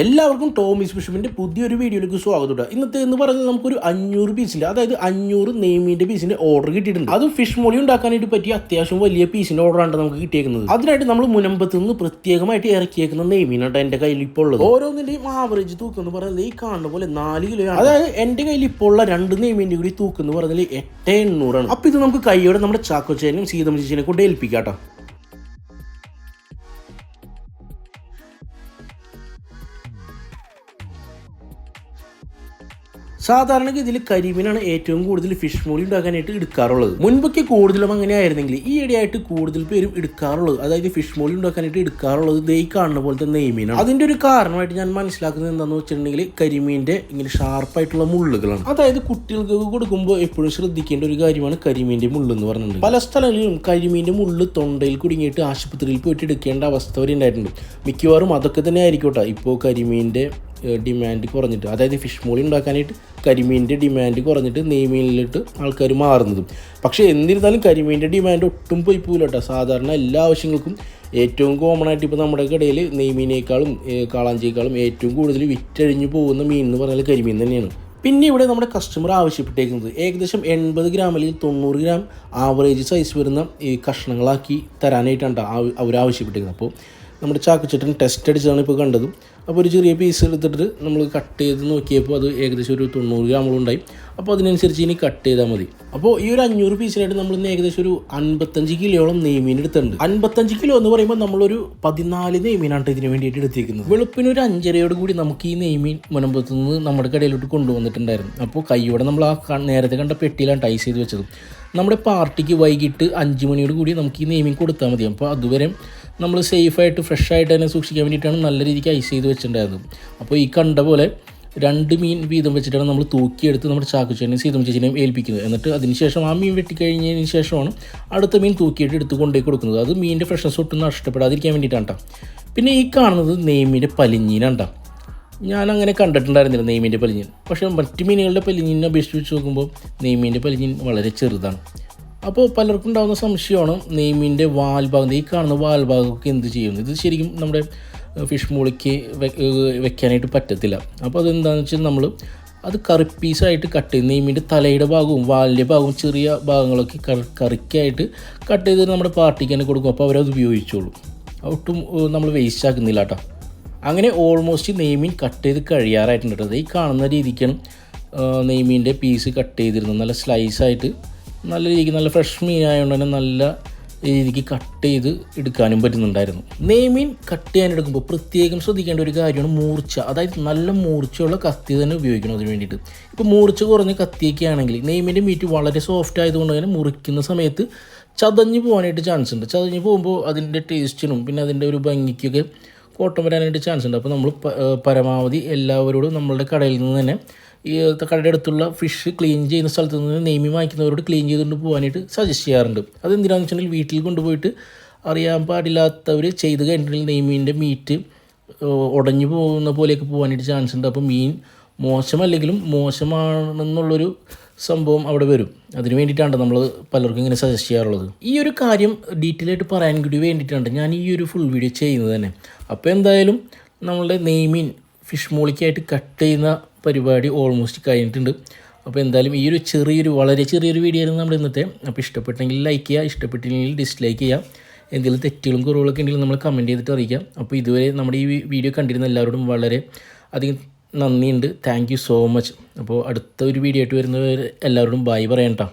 എല്ലാവർക്കും ടോമിസ് ബിഷപ്പിന്റെ പുതിയൊരു വീഡിയോയിലേക്ക് സ്വാഗതം ഇന്നത്തെ എന്ന് പറയുന്നത് നമുക്കൊരു അഞ്ഞൂറ് പീസിന്റെ അതായത് അഞ്ഞൂറ് നെയ്മീന്റെ പീസിന്റെ ഓർഡർ കിട്ടിയിട്ടുണ്ട്. അത് ഫിഷ് മോളി ഉണ്ടാക്കാനായിട്ട് പറ്റിയ അത്യാവശ്യം വലിയ പീസിന്റെ ഓർഡറാണ് നമുക്ക് കിട്ടിയേക്കുന്നത്. അതിനായിട്ട് നമ്മൾ മുനമ്പത്ത് നിന്ന് പ്രത്യേകമായിട്ട് ഇറക്കിയേക്കുന്ന നെയ്മീനാണ് എന്റെ കയ്യിൽ ഇപ്പോൾ ഉള്ളത്. ഓരോന്നിന്റെയും ആവറേജ് തൂക്കം എന്ന് പറയുന്നത് ഈ കാണുന്ന പോലെ നാല് കിലോ അതായത് എന്റെ കയ്യിൽ ഇപ്പോൾ ഉള്ള രണ്ട് നെയ്മീന്റെ കൂടി തൂക്കം എന്ന് പറയുന്നത് എട്ട് എണ്ണൂറാണ്. അപ്പം ഇത് നമുക്ക് കൈയോടെ നമ്മുടെ ചാക്കോച്ചേനും സീതം ചേച്ചിനെ കൊണ്ട് ഏൽപ്പിക്കാം കേട്ടോ സാധാരണ ഇതിൽ കരിമീനാണ് ഏറ്റവും കൂടുതൽ ഫിഷ് മോളി ഉണ്ടാക്കാനായിട്ട് എടുക്കാറുള്ളത്. മുൻപൊക്കെ കൂടുതലും അങ്ങനെ ആയിരുന്നെങ്കിൽ ഈ ഇടയായിട്ട് കൂടുതൽ പേരും എടുക്കാറുള്ളത്. അതായത് ഫിഷ് മോളി ഉണ്ടാക്കാനായിട്ട് എടുക്കാറുള്ളത് ദൈ കാണുന്ന പോലത്തെ നെയ്മീനാണ്. അതിന്റെ ഒരു കാരണമായിട്ട് ഞാൻ മനസ്സിലാക്കുന്നത് എന്താണെന്ന് വെച്ചിട്ടുണ്ടെങ്കിൽ കരിമീന്റെ ഇങ്ങനെ ഷാർപ്പായിട്ടുള്ള മുള്ളുകളാണ്. അതായത് കുട്ടികൾക്ക് കൊടുക്കുമ്പോൾ എപ്പോഴും ശ്രദ്ധിക്കേണ്ട ഒരു കാര്യമാണ് കരിമീന്റെ മുള്ള് എന്ന് പറഞ്ഞിട്ടുണ്ട് പല സ്ഥലങ്ങളിലും കരിമീന്റെ മുള്ള് തൊണ്ടയിൽ കുടുങ്ങിയിട്ട് ആശുപത്രിയിൽ പോയിട്ട് എടുക്കേണ്ട അവസ്ഥ വരെ ഉണ്ടായിട്ടുണ്ട്. മിക്കവാറും അതൊക്കെ തന്നെ ആയിരിക്കട്ടെ. ഇപ്പോൾ കരിമീന്റെ ഡിമാൻഡ് കുറഞ്ഞിട്ട് അതായത് ഫിഷ് മോളി ഉണ്ടാക്കാനായിട്ട് കരിമീന്റെ ഡിമാൻഡ് കുറഞ്ഞിട്ട് നെയ്മീനിലിട്ട് ആൾക്കാർ മാറുന്നതും. പക്ഷേ എന്നിരുന്നാലും കരിമീന്റെ ഡിമാൻഡ് ഒട്ടും പോയി പോകില്ല കേട്ടോ സാധാരണ എല്ലാ ആവശ്യങ്ങൾക്കും ഏറ്റവും കോമൺ ആയിട്ട് ഇപ്പോൾ നമ്മുടെ കടയിൽ നെയ്മീനേക്കാളും കാളാഞ്ചിയേക്കാളും ഏറ്റവും കൂടുതൽ വിറ്റഴിഞ്ഞു പോകുന്ന മീൻ എന്ന് പറഞ്ഞാൽ കരിമീൻ തന്നെയാണ്. പിന്നെ ഇവിടെ നമ്മുടെ കസ്റ്റമർ ആവശ്യപ്പെട്ടേക്കുന്നത് ഏകദേശം എൺപത് ഗ്രാം അല്ലെങ്കിൽ തൊണ്ണൂറ് ഗ്രാം ആവറേജ് സൈസ് വരുന്ന ഈ കഷ്ണങ്ങളാക്കി തരാനായിട്ടാണ് അവർ ആവശ്യപ്പെട്ടേക്കുന്നത്. അപ്പോൾ നമ്മുടെ ചാക്കുച്ചട്ടൻ ടെസ്റ്റ് അടിച്ചതാണ് ഇപ്പോൾ കണ്ടത്. അപ്പോൾ ഒരു ചെറിയ പീസ് എടുത്തിട്ട് നമ്മൾ കട്ട് ചെയ്ത് നോക്കിയപ്പോൾ അത് ഏകദേശം ഒരു തൊണ്ണൂറ് ഗ്രാമുകളുണ്ടായി അപ്പോൾ അതിനനുസരിച്ച് ഇനി കട്ട് ചെയ്താൽ മതി. അപ്പോൾ ഈ ഒരു അഞ്ഞൂറ് പീസിനായിട്ട് നമ്മൾ ഇന്ന് ഏകദേശം ഒരു അൻപത്തഞ്ച് കിലോളം നെയ്മീൻ എടുത്തിട്ടുണ്ട്. അൻപത്തഞ്ച് കിലോ എന്ന് പറയുമ്പോൾ നമ്മളൊരു പതിനാല് നെയ്മീനാണ് ഇതിന് വേണ്ടിയിട്ട് എടുത്തിരിക്കുന്നത് വെളുപ്പിന് ഒരു അഞ്ചരയോട് കൂടി നമുക്ക് ഈ നെയ്മീൻ മുനമ്പത്ത് നിന്ന് നമ്മുടെ കടയിലോട്ട് കൊണ്ടുവന്നിട്ടുണ്ടായിരുന്നു. അപ്പോൾ കൈയോടെ നമ്മൾ ആ നേരത്തെ കണ്ട പെട്ടിയിലാണ് ടൈസ് ചെയ്ത് വെച്ചത്. നമ്മുടെ പാർട്ടിക്ക് വൈകിട്ട് അഞ്ച് മണിയോട് കൂടി നമുക്ക് ഈ നെയ്മീൻ കൊടുത്താൽ മതി. അപ്പോൾ അതുവരെ നമ്മൾ സേഫായിട്ട് ഫ്രഷായിട്ട് തന്നെ സൂക്ഷിക്കാൻ വേണ്ടിയിട്ടാണ് നല്ല രീതിക്ക് ഐസ് ചെയ്ത് വെച്ചിട്ടുണ്ടായിരുന്നത്. അപ്പോൾ ഈ കണ്ട പോലെ രണ്ട് മീൻ വീതം വെച്ചിട്ടാണ് നമ്മൾ തൂക്കിയെടുത്ത് നമ്മുടെ ചാക്കുച്ചേനെയും സീതം ചേച്ചിനെയും ഏൽപ്പിക്കുന്നത്. എന്നിട്ട് അതിനുശേഷം ആ മീൻ വെട്ടിക്കഴിഞ്ഞതിന് ശേഷമാണ് അടുത്ത മീൻ തൂക്കിയിട്ട് എടുത്ത് കൊണ്ടുപോയി കൊടുക്കുന്നത്. അത് മീനിന്റെ ഫ്രഷ്നസ് ഒട്ടും നഷ്ടപ്പെടാതിരിക്കാൻ വേണ്ടിയിട്ടാണ്ട്ടാ പിന്നെ ഈ കാണുന്നത് നെയ്മീന്റെ പലിഞ്ഞീനാണ് ഞാൻ അങ്ങനെ കണ്ടിട്ടുണ്ടായിരുന്നില്ല നെയ്മീന്റെ പലിഞ്ഞീൻ. പക്ഷേ മറ്റ് മീനുകളുടെ പലിഞ്ഞീനെ അപേക്ഷിച്ച് വെച്ച് നോക്കുമ്പോൾ നെയ്മീന്റെ പലിഞ്ഞീൻ വളരെ ചെറുതാണ്. അപ്പോൾ പലർക്കും ഉണ്ടാകുന്ന സംശയമാണ് നെയ്മിന്റെ വാൽഭാഗം ഈ കാണുന്ന വാൽഭാഗമൊക്കെ എന്ത് ചെയ്യുന്നു ഇത് ശരിക്കും നമ്മുടെ ഫിഷ് മൂളിക്ക് വെക്കാനായിട്ട് പറ്റത്തില്ല. അപ്പോൾ അതെന്താണെന്ന് വെച്ചാൽ നമ്മൾ അത് കറി കട്ട് ചെയ്ത് നെയ്മിന്റെ തലയുടെ ഭാഗവും വാലിന്റെ ഭാഗവും ചെറിയ ഭാഗങ്ങളൊക്കെ കറി കറിക്കായിട്ട് കട്ട് ചെയ്ത് നമ്മുടെ പാർട്ടിക്ക് തന്നെ കൊടുക്കും. അപ്പോൾ അവരത് ഉപയോഗിച്ചോളും. ഒട്ടും നമ്മൾ വേസ്റ്റ് ആക്കുന്നില്ല കേട്ടോ. അങ്ങനെ ഓൾമോസ്റ്റ് നെയ്മീൻ കട്ട് ചെയ്ത് കഴിയാറായിട്ടുണ്ട് കേട്ടോ. ഈ കാണുന്ന രീതിക്കാണ് നെയ്മീന്റെ പീസ് കട്ട് ചെയ്തിരുന്നത്. നല്ല സ്ലൈസായിട്ട് നല്ല രീതിക്ക് നല്ല ഫ്രഷ് മീൻ ആയതുകൊണ്ട് തന്നെ നല്ല രീതിക്ക് കട്ട് ചെയ്ത് എടുക്കാനും പറ്റുന്നുണ്ടായിരുന്നു. നെയ്മീൻ കട്ട് ചെയ്യാൻ എടുക്കുമ്പോൾ പ്രത്യേകം ശ്രദ്ധിക്കേണ്ട ഒരു കാര്യമാണ് മൂർച്ച. അതായത് നല്ല മൂർച്ചയുള്ള കത്തി തന്നെ ഉപയോഗിക്കണം അതിന് വേണ്ടിയിട്ട്. ഇപ്പോൾ മൂർച്ച കുറഞ്ഞ കത്തിയൊക്കെ ആണെങ്കിൽ നെയ്മീന്റെ മീറ്റ് വളരെ സോഫ്റ്റ് ആയതുകൊണ്ട് തന്നെ മുറിക്കുന്ന സമയത്ത് ചതഞ്ഞ് പോകാനായിട്ട് ചാൻസ് ഉണ്ട്. ചതഞ്ഞ് പോകുമ്പോൾ അതിന്റെ ടേസ്റ്റിനും പിന്നെ അതിന്റെ ഒരു ഭംഗിക്കൊക്കെ കോട്ടം വരാനായിട്ട് ചാൻസ് ഉണ്ട്. അപ്പോൾ നമ്മൾ പരമാവധി എല്ലാവരോടും നമ്മളുടെ കടയിൽ നിന്ന് തന്നെ ഈ കടയുടെ അടുത്തുള്ള ഫിഷ് ക്ലീൻ ചെയ്യുന്ന സ്ഥലത്ത് നിന്ന് നെയ്മി വാങ്ങിക്കുന്നവരോട് ക്ലീൻ ചെയ്തുകൊണ്ട് പോകാനായിട്ട് സജസ്റ്റ് ചെയ്യാറുണ്ട്. അതെന്തിനാണെന്ന് വെച്ചിട്ടുണ്ടെങ്കിൽ വീട്ടിൽ കൊണ്ടുപോയിട്ട് അറിയാൻ പാടില്ലാത്തവർ ചെയ്ത് കഴിഞ്ഞിട്ടുണ്ടെങ്കിൽ നെയ്മീന്റെ മീറ്റ് ഉടഞ്ഞു പോകുന്ന പോലെയൊക്കെ പോകാനായിട്ട് ചാൻസ് ഉണ്ട്. അപ്പോൾ മീൻ മോശമല്ലെങ്കിലും മോശമാണെന്നുള്ളൊരു സംഭവം അവിടെ വരും. അതിന് വേണ്ടിയിട്ടാണ് നമ്മൾ പലർക്കും ഇങ്ങനെ സജസ്റ്റ് ചെയ്യാറുള്ളത്. ഈ ഒരു കാര്യം ഡീറ്റെയിൽ ആയിട്ട് പറയാൻ കൂടി വേണ്ടിയിട്ടാണ് ഞാൻ ഈ ഒരു ഫുൾ വീഡിയോ ചെയ്യുന്നത് തന്നെ. അപ്പോൾ എന്തായാലും നമ്മളുടെ നെയ്മീൻ ഫിഷ് മോളിക്കായിട്ട് കട്ട് ചെയ്യുന്ന പരിപാടി ഓൾമോസ്റ്റ് കഴിഞ്ഞിട്ടുണ്ട്. അപ്പോൾ എന്തായാലും ഈ ഒരു ചെറിയൊരു വളരെ ചെറിയൊരു വീഡിയോ ആയിരുന്നു നമ്മുടെ ഇന്നത്തെ. അപ്പോൾ ഇഷ്ടപ്പെട്ടെങ്കിൽ ലൈക്ക് ചെയ്യുക ഇഷ്ടപ്പെട്ടില്ലെങ്കിൽ ഡിസ്ലൈക്ക് ചെയ്യുക. എന്തെങ്കിലും തെറ്റുകളും കുറവുകളൊക്കെ ഉണ്ടെങ്കിൽ നമ്മൾ കമന്റ് ചെയ്തിട്ട് അറിയിക്കാം. അപ്പോൾ ഇതുവരെ നമ്മുടെ ഈ വീഡിയോ കണ്ടിരുന്ന എല്ലാവരോടും വളരെ അധികം നന്ദിയുണ്ട്. താങ്ക് സോ മച്ച് അപ്പോൾ അടുത്ത ഒരു വീഡിയോ ആയിട്ട് വരുന്നവർ എല്ലാവരോടും ബൈ പറയണം കേട്ടോ